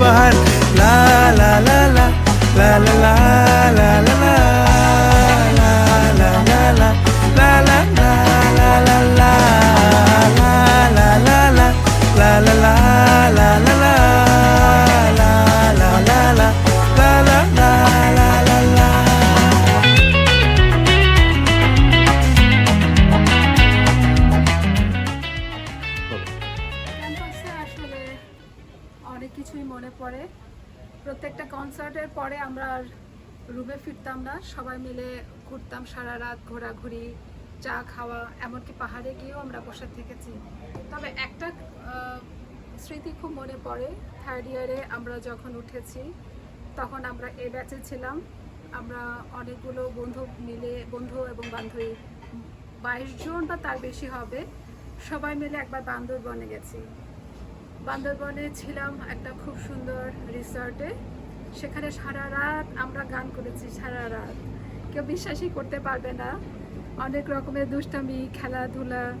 बाहर ला ला ला ला ला ला ला অনেক কিছুই মনে পড়ে। প্রত্যেকটা কনসার্টের পরে আমরা রুমে ফিরতাম না। সবাই মিলে ঘুরতাম সারা রাত ঘোরাঘুরি, চা খাওয়া, এমনকি পাহাড়ে গিয়েও আমরা বসে থেকেছি। তবে একটা স্মৃতি খুব মনে পড়ে। থার্ড ইয়ারে আমরা যখন উঠেছি, তখন আমরা এ ব্যাচে ছিলাম। আমরা অনেকগুলো বন্ধু মিলে, বন্ধু এবং বান্ধবী, বাইশ জন বা তার বেশি হবে, সবাই মিলে একবার বান্দরবনে গেছি। বান্দরবনে ছিলাম একটা খুব সুন্দর রিসর্টে। সেখানে সারা রাত আমরা গান করেছি, সারা রাত। কেউ বিশ্বাসই করতে পারবে না। অনেক রকমের দুষ্টামি, খেলাধুলা,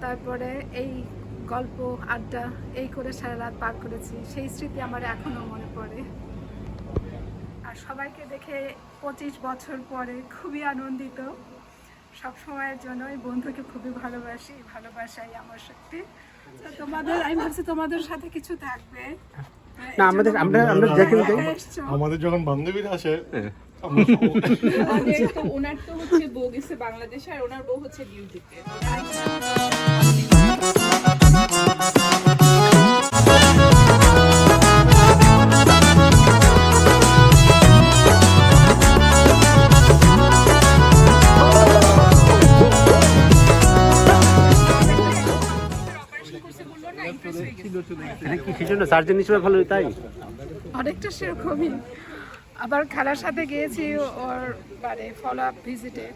তারপরে এই গল্প, আড্ডা, এই করে সারা রাত পার করেছি। সেই স্মৃতি আমার এখনও মনে পড়ে। আর সবাইকে দেখে পঁচিশ বছর পরে খুবই আনন্দিত। সব সময়ের জন্য ওই বন্ধুকে খুবই ভালোবাসি ভালোবাসাই আমার সত্যি তো তোমাদের আমি ভাবছি তোমাদের সাথে কিছু থাকবে। না আমাদের আমরা আমরা দেখে নিতে। আমাদের যখন বান্ধবীরা আসে হ্যাঁ। ওনার তো হচ্ছে বউ গেছে বাংলাদেশে আর ওনার বউ হচ্ছে ডিউটিতে হ্যাঁ, কি সেজন্য সার্জন হিসেবে ভালো তাই? অনেকটা সেরকমই। আবার খেলার সাথে গিয়েছি ওর মানে ফলো আপ ভিজিটে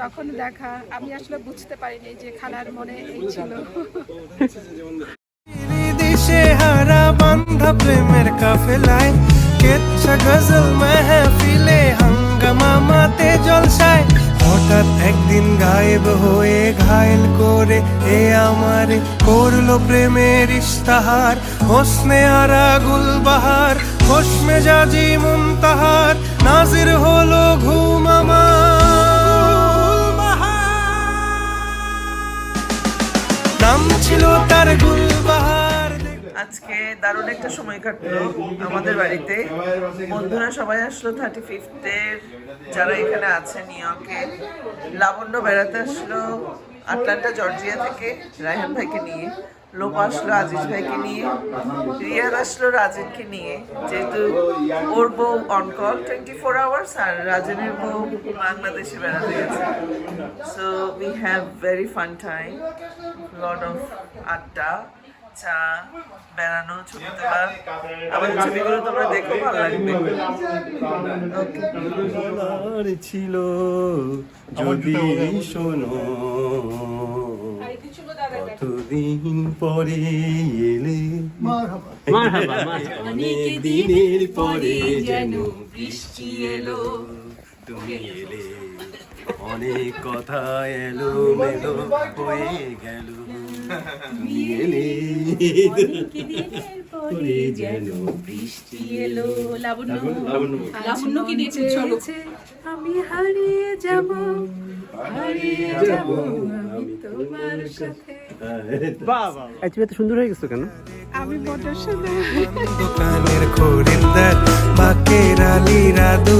তখন দেখা আমি আসলে বুঝতে পারিনি যে খেলার মনে এই ছিল। দিশে হারা বান্ধা প্রেমের কাফেলায়। কেচ্ছা গজল মেহফিলে হাঙ্গামা মাতে জলসায়। হঠাৎ একদিন গায়েব হয়ে ঘায়ল করে এ আমারে করল প্রেমের ইস্তাহার হোসনে আরা গুলবাহার হোসমে জাজি মুনতাহার, নাজির হলো ঘুম আমার। নাম ছিল তার গুলবাহার আজকে দারুণ একটা সময় কাটলো আমাদের বাড়িতে। বন্ধুরা সবাই আসলো থার্টি ফিফথের যারা এখানে আছে নিউ ইয়র্কে লাবণ্য বেড়াতে আসলো আটলান্টা, জর্জিয়া থেকে রায়হান ভাইকে নিয়ে। লোপ আসলো আজিজ ভাইকে নিয়ে। রিয়াদ আসলো রাজেনকে নিয়ে। যেহেতু ওর বউ on call twenty four hours আর রাজেনের বউ বাংলাদেশে বেড়াতে গেছে। So we have very fun time lot of আড্ডা। চা বেড়ানো ছবি তোলা আমাদের ছবিগুলো তোমরা দেখো ভালো লাগবে. ছিল যদি শোনো কতদিন পরে এলে? অনেক দিনের পরে যেন বৃষ্টি এলো। তুমি এলে অনেক কথা এলো মেলো হয়ে গেল। এলে পরে যেন বৃষ্টি এলো। লাবণ্য। লাবণ্য। কি নিয়েছে? চলো। আমি হারিয়ে যাব। হারিয়ে যাব আমি তোমার সাথে। তুমি এত সুন্দর হয়ে গেছো কেন? আমি মোটর সাথে দোকানের খরিদ্দার বাকের আলীরা দূরে